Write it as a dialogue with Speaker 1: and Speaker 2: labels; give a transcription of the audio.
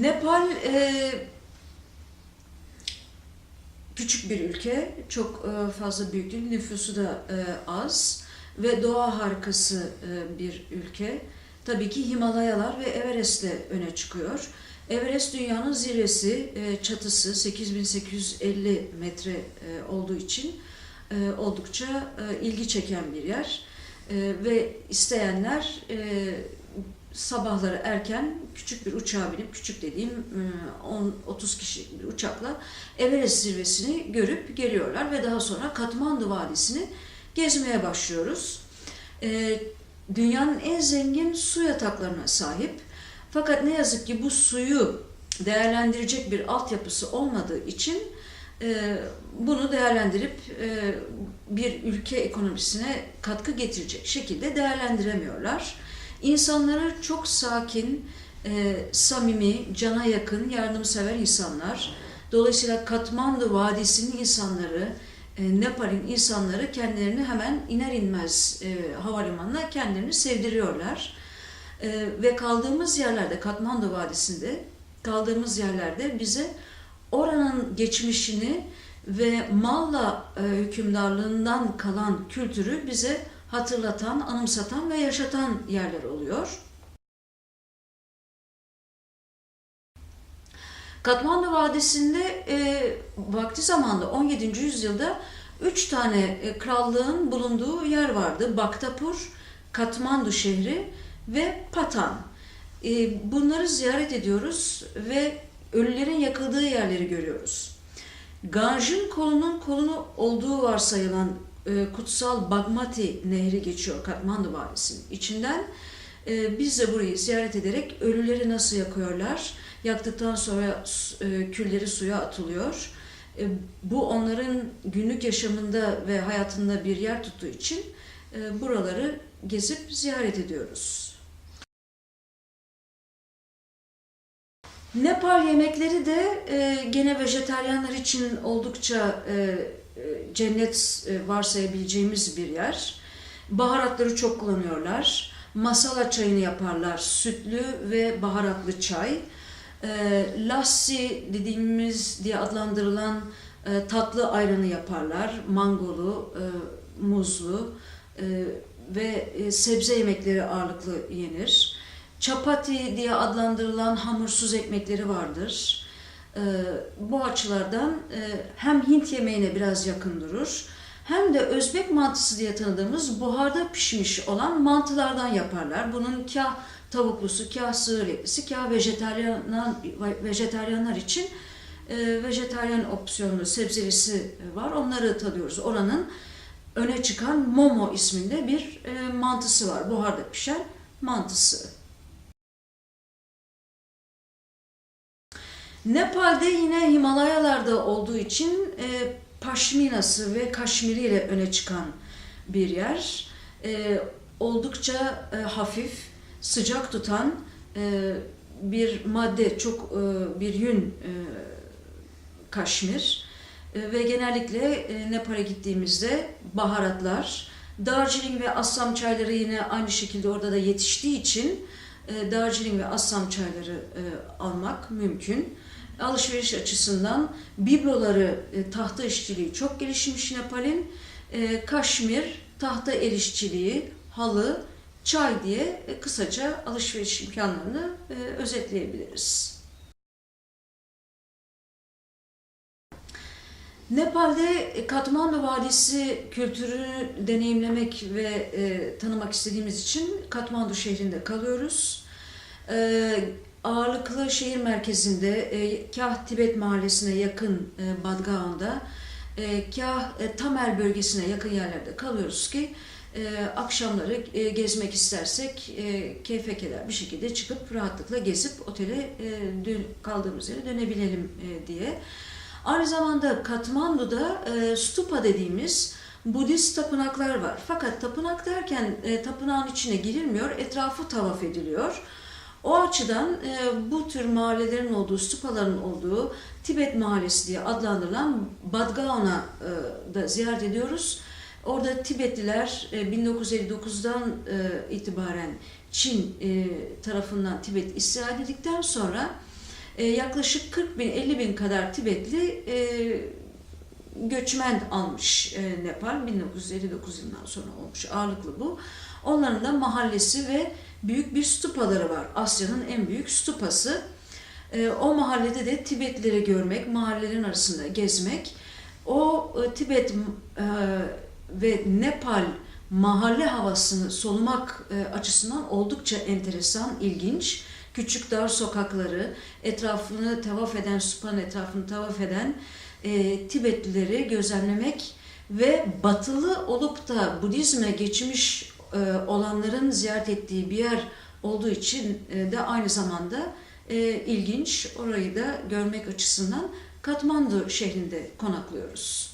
Speaker 1: Nepal e, küçük bir ülke, çok e, fazla büyük değil, nüfusu da e, az ve doğa harikası e, bir ülke. Tabii ki Himalayalar ve Everest'le öne çıkıyor. Everest dünyanın zirvesi, e, çatısı 8850 metre e, olduğu için e, oldukça e, ilgi çeken bir yer. E, ve isteyenler e, sabahları erken küçük bir uçağa binip, küçük dediğim e, 10-30 kişilik bir uçakla Everest zirvesini görüp geliyorlar ve daha sonra Katmandu Vadisi'ni gezmeye başlıyoruz. E, Dünyanın en zengin su yataklarına sahip. Fakat ne yazık ki bu suyu değerlendirecek bir altyapısı olmadığı için e, bunu değerlendirip e, bir ülke ekonomisine katkı getirecek şekilde değerlendiremiyorlar. İnsanları çok sakin, e, samimi, cana yakın, yardımsever insanlar. Dolayısıyla Katmandu Vadisi'nin insanları, e, Nepal'in insanları kendilerini hemen iner inmez e, havalimanına kendilerini sevdiriyorlar. E, ve kaldığımız yerlerde, Katmandu Vadisi'nde kaldığımız yerlerde bize oranın geçmişini ve Malla e, hükümdarlığından kalan kültürü bize hatırlatan, anımsatan ve yaşatan yerler oluyor. Katmandu Vadisi'nde e, vakti zamanında 17. yüzyılda üç tane e, krallığın bulunduğu yer vardı. Baktapur, Katmandu şehri ve Patan. E, bunları ziyaret ediyoruz ve ölülerin yakıldığı yerleri görüyoruz. Ganj'ın kolunun kolunu olduğu varsayılan kutsal Bagmati nehri geçiyor Katmandu Vadisi'nin içinden. E, biz de burayı ziyaret ederek ölüleri nasıl yakıyorlar, yaktıktan sonra e, külleri suya atılıyor. E, bu onların günlük yaşamında ve hayatında bir yer tuttuğu için e, buraları gezip ziyaret ediyoruz. Nepal yemekleri de e, gene vejeteryanlar için oldukça e, e, cennet e, varsayabileceğimiz bir yer. Baharatları çok kullanıyorlar. Masala çayını yaparlar. Sütlü ve baharatlı çay. E, lassi dediğimiz diye adlandırılan e, tatlı ayranı yaparlar. Mangolu, e, muzlu e, ve e, sebze yemekleri ağırlıklı yenir. Çapati diye adlandırılan hamursuz ekmekleri vardır. E, bu açılardan e, hem Hint yemeğine biraz yakın durur hem de Özbek mantısı diye tanıdığımız buharda pişmiş olan mantılardan yaparlar. Bunun kah tavuklusu, kah sığır etlisi, kah vejetaryen, vejetaryenler için e, vejetaryen opsiyonlu sebzelisi var. Onları tadıyoruz. Oranın öne çıkan momo isminde bir e, mantısı var. Buharda pişen mantısı. Nepal'de yine Himalayalarda olduğu için e, paşminası ve kaşmiri ile öne çıkan bir yer. E, oldukça e, hafif, sıcak tutan e, bir madde, çok e, bir yün e, kaşmir. E, ve genellikle e, Nepal'e gittiğimizde baharatlar, Darjeeling ve Assam çayları yine aynı şekilde orada da yetiştiği için e, Darjeeling ve Assam çayları e, almak mümkün alışveriş açısından bibloları, e, tahta işçiliği çok gelişmiş Nepal'in. E, kaşmir, tahta el işçiliği, halı, çay diye e, kısaca alışveriş imkanlarını e, özetleyebiliriz. Nepal'de e, Katmandu Vadisi kültürünü deneyimlemek ve e, tanımak istediğimiz için Katmandu şehrinde kalıyoruz. E, ağırlıklı şehir merkezinde e, kah Tibet mahallesine yakın e, Badgaon'da e, kah e, Tamel bölgesine yakın yerlerde kalıyoruz ki e, akşamları e, gezmek istersek e, keyfe keder bir şekilde çıkıp rahatlıkla gezip otele e, dön, kaldığımız yere dönebilelim e, diye. Aynı zamanda Katmandu'da e, stupa dediğimiz Budist tapınaklar var. Fakat tapınak derken e, tapınağın içine girilmiyor, etrafı tavaf ediliyor. O açıdan e, bu tür mahallelerin olduğu, stupaların olduğu Tibet Mahallesi diye adlandırılan Badgaon'a e, da ziyaret ediyoruz. Orada Tibetliler e, 1959'dan e, itibaren Çin e, tarafından Tibet istila edildikten sonra E, yaklaşık 40 bin 50 bin kadar Tibetli e, göçmen almış e, Nepal 1959 yılından sonra olmuş ağırlıklı bu. Onların da mahallesi ve büyük bir stupaları var. Asya'nın en büyük stupası. E, o mahallede de Tibetlileri görmek, mahallelerin arasında gezmek, o e, Tibet e, ve Nepal mahalle havasını solumak e, açısından oldukça enteresan, ilginç. Küçük dar sokakları, etrafını tavaf eden, stupanın etrafını tavaf eden e, Tibetlileri gözlemlemek ve batılı olup da Budizme geçmiş e, olanların ziyaret ettiği bir yer olduğu için e, de aynı zamanda e, ilginç. Orayı da görmek açısından Katmandu şehrinde konaklıyoruz.